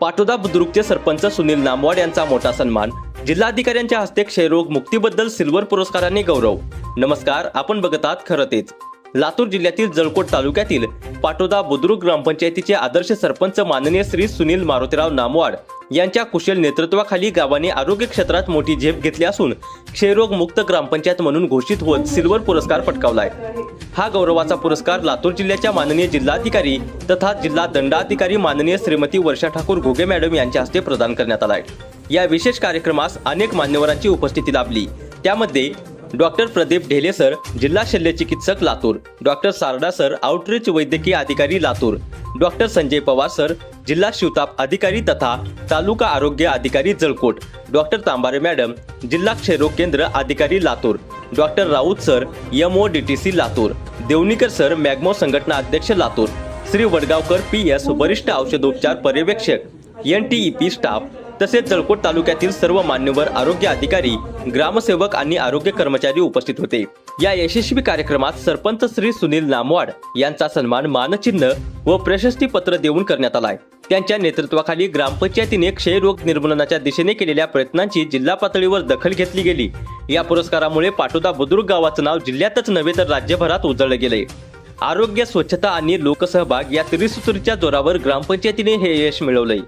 पाटोदा बुद्रुकचे सरपंच सुनील नामवाड यांचा मोठा सन्मान. जिल्हाधिकाऱ्यांच्या हस्ते क्षयरोग मुक्तीबद्दल सिल्वर पुरस्काराने गौरव. नमस्कार आपण बघतात खरं तेच. लातूर जिल्ह्यातील जळकोट तालुक्यातील पाटोदा बुद्रुक ग्रामपंचायतीचे आदर्श सरपंच माननीय श्री सुनील मारुतीराव नामवाड यांच्या कुशल नेतृत्वाखाली गावाने आरोग्य क्षेत्रात मोठी झेप घेतली असून क्षयरोग मुक्त ग्रामपंचायत म्हणून घोषित होत सिल्वर पुरस्कार पटकावलाय. हा गौरवाचा पुरस्कार लातूर जिल्ह्याच्या माननीय जिल्हाधिकारी तथा जिल्हा दंडाधिकारी माननीय श्रीमती वर्षा ठाकूर घोगे मॅडम यांच्या हस्ते प्रदान करण्यात आलाय. या विशेष कार्यक्रमास अनेक मान्यवरांची उपस्थिती लाभली. त्यामध्ये डॉक्टर प्रदीप ढेले सर जिल्हा शल्य चिकित्सक Latur. Doctor Sarda sir outreach वैद्यकीय अधिकारी लातूर. डॉक्टर संजय पवार सर जिल्हा शिवताप अधिकारी तथा तालुका आरोग्य अधिकारी जळकोट. डॉक्टर तांबारे मॅडम जिल्हा क्षयरोग केंद्र अधिकारी Latur. Doctor Raut sir M O D T C Latur. Devanikar sir MAGMO संघटना अध्यक्ष लातूर. श्री वडगावकर पी एस वरिष्ठ औषधोपचार पर्यवेक्षक. N T E P staff तसेच जळकोट तालुक्यातील सर्व मान्यवर आरोग्य अधिकारी ग्रामसेवक आणि आरोग्य कर्मचारी उपस्थित होते. या यशस्वी कार्यक्रमात सरपंच श्री सुनील नामवाड यांचा सन्मान मानचिन्ह व प्रशस्ती पत्र देऊन करण्यात आलाय. त्यांच्या नेतृत्वाखाली ग्रामपंचायतीने क्षयरोग निर्मूलनाच्या दिशेने केलेल्या प्रयत्नांची जिल्हा पातळीवर दखल घेतली गेली. या पुरस्कारामुळे पाटोदा बुद्रुक गावाचं नाव जिल्ह्यातच नव्हे तर राज्यभरात उजळलं गेले आरोग्य स्वच्छता आणि लोकसहभाग या त्रिसूत्रीच्या जोरावर ग्रामपंचायतीने हे यश मिळवलंय.